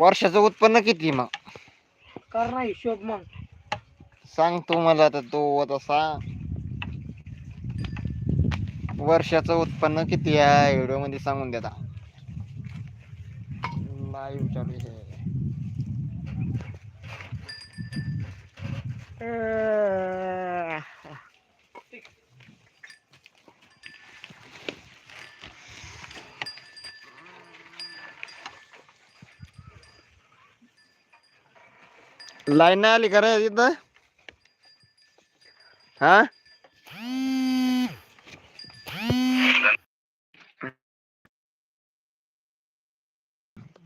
वर्षाचं उत्पन्न किती मग? कर ना हिशोब मग. सांग तू मला आता तू आता सांग. वर्षाचं उत्पन्न किती आहे? व्हिडिओमध्ये सांगून देता लाईव्ह चालू आहे लाईन नाही आली का रे तिथं हा?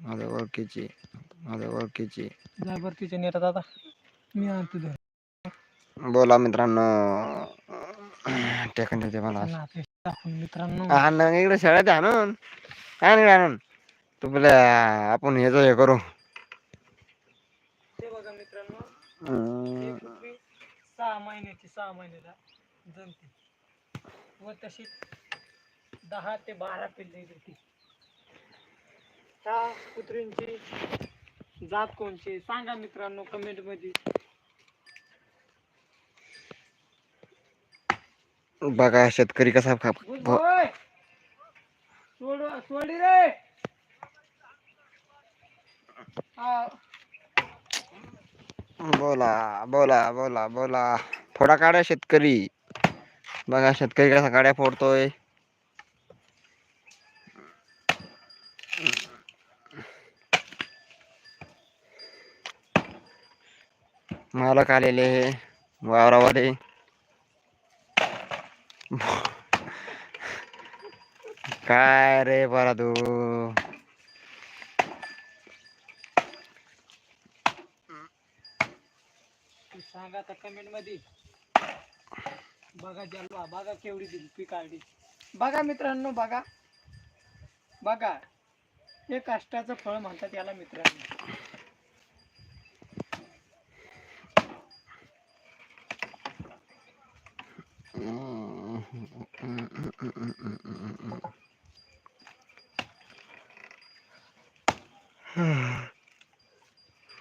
माझ्या ओळखीची माझ्या मी आणतो धर बोला मित्रांनो. टेकन देते मला. नाते टाकून मित्रांनो. आण ना इकडे शाळेत आणून. आण इकडे आणून. तुला आपण ह्याच हे करू ते बघा मित्रांनो हम्म, एक रुपये सहा महिन्याची सहा महिन्याला जमते. व तशी दहा ते बारा पिल्ले देते. त्या कुत्र्यांची जात कोणची सांगा मित्रांनो कमेंटमध्ये. बघा शेतकरी कसा खा. सोड सोडी रे! हा, बोला बोला बोला बोला. फोडा काढा शेतकरी. बघा शेतकरी कसा काड्या फोडतोय. मालक आलेले वावरावाले काय रे बरा तू सांगा आता कमेंटमध्ये. बघा जलवा बघा केवढी दिली पीक काढली. बघा मित्रांनो बघा. बघा. हे काष्टाचं फळ म्हणतात याला मित्रांनो.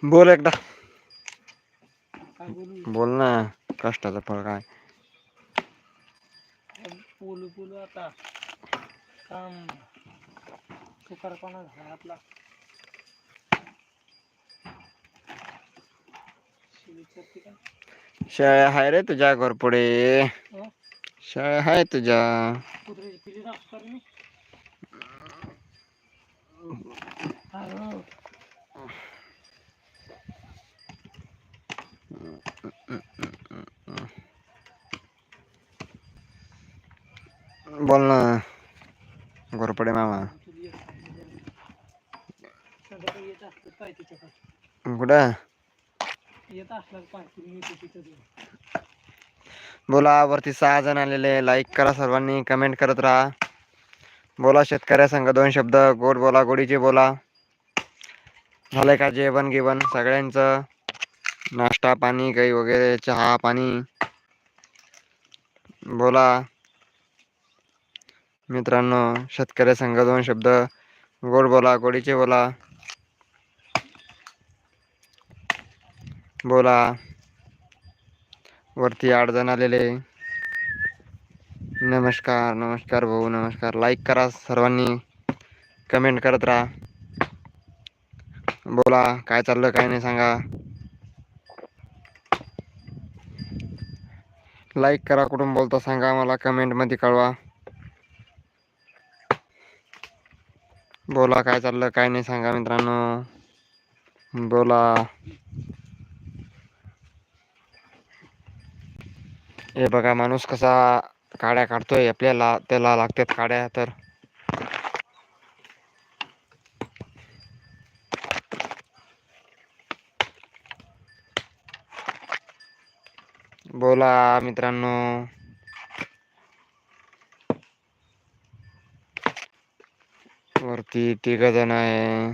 बोल एकदा. बोलू ना कष्टाचं फळ काय? आता. काम सुकारपणा झाला आपला? आहे. शाळा हाय रे तुझ्या घरपुढे हं? शाळा हाय तुझ्या. पिली रे मी अरे बोल ना घरपुढे मामा कुठं बोला वरती सहा जण आलेले लाईक करा सर्वांनी कमेंट करत राहा. बोला शेतकऱ्या संघ दोन शब्द. गोड बोला गोडीचे बोला. झालंय का जेवण गिवण? सगळ्यांचं. नाश्ता पाणी काही वगैरे चहा पाणी. बोला. मित्रांनो शेतकऱ्या संघ दोन शब्द. गोड बोला गोडीचे बोला. बोला. वरती आठ जण आलेले. नमस्कार नमस्कार भाऊ नमस्कार. लाईक करा सर्वांनी. कमेंट करत राहा. बोला काय चाललं काय नाही सांगा. लाईक करा कुठून बोलता सांगा मला कमेंटमध्ये कळवा. बोला काय चाललं काय नाही सांगा मित्रांनो. बोला. हे बघा माणूस कसा काड्या काढतोय आपल्याला त्याला लागतात काड्या तर. बोला मित्रांनो. वरती तिघ जण आहे.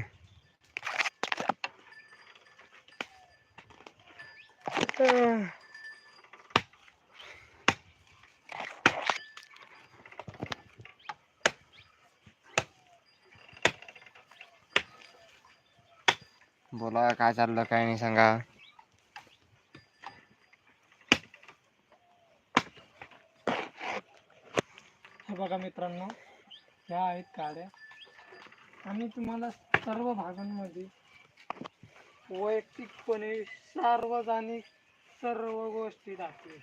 बोला काय चाललं काय नाही सांगा. हे बघा मित्रांनो ह्या आहेत काड्या. आम्ही तुम्हाला सर्व भागांमध्ये वैयक्तिकपणे सार्वजनिक सर्व गोष्टी दाखवू.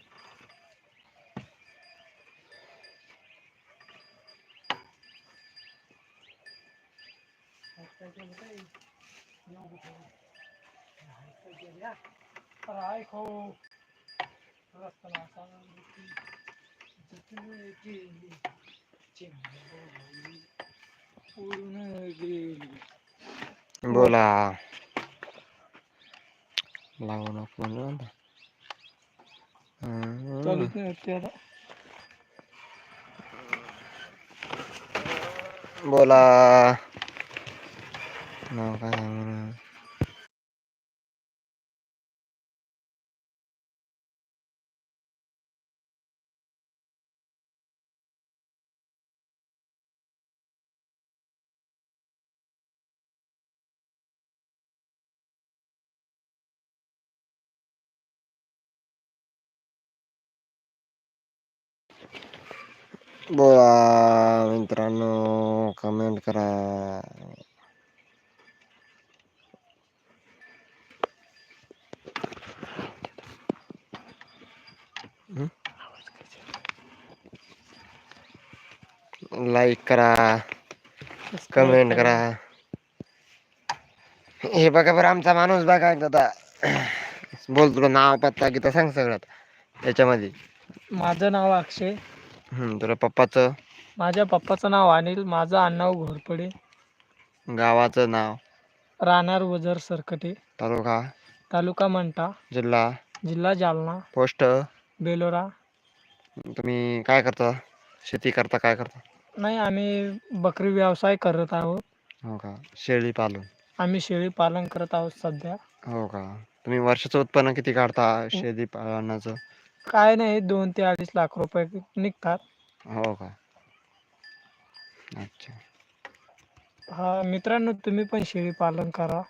राय खो रस्ता बोला लावू नको म्हणलं ना. हम्म. चालूच नाही होत ते आता बोला नाव काय बोला मित्रांनो कमेंट करा लाईक करा कमेंट करा हे बघा बरं आमचा माणूस बघा आता बोल तुला नाव पत्ता किती सांग सगळ्यात त्याच्यामध्ये माझं नाव अक्षय हम्म, तुला पप्पाचं? माझ्या पप्पाचं नाव अनिल माझं आडनाव घोरपडे. गावाचं नाव? राहणार वजर सरकटे. तालुका? तालुका मंठा जिल्हा? जिल्हा जालना. पोस्ट? बेलोरा. तुम्ही काय करता? शेती करता काय करता? नाही आम्ही बकरी व्यवसाय करत आहोत. हो का? शेळी पालन? आम्ही शेळी पालन करत आहोत सध्या. हो का? तुम्ही वर्षाचं उत्पन्न किती काढता शेती पालनाचं? काय नाही दोन ते अडीच लाख रुपये निघतात. हो का? अच्छा. हा मित्रांनो तुम्ही पण शेळी पालन करा.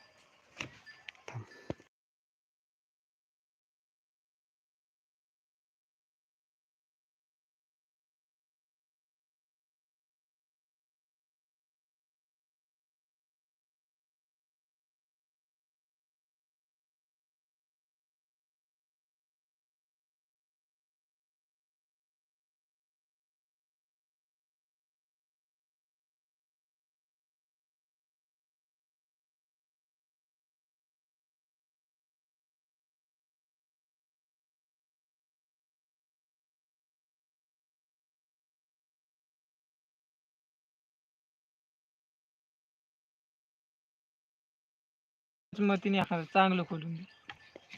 मतीने एखादं चांगलं खोलून दे.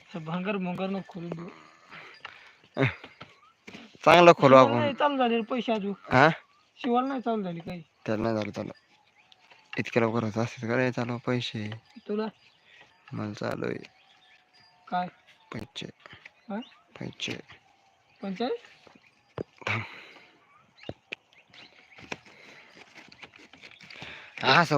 असं भांगर भुंगर नको खोलून देऊ. चांगलं खोलू आपण. नाही चालू झाले पैसे अजून. हा? शिवाल नाही चालू झाली काही. त्याला नाही झालं चालू इतक्या लवकर होत असते का रे चालू पैसे? तुला? मला चालू आहे. काय? पैसे हा? पैसे पंचायत हा सौ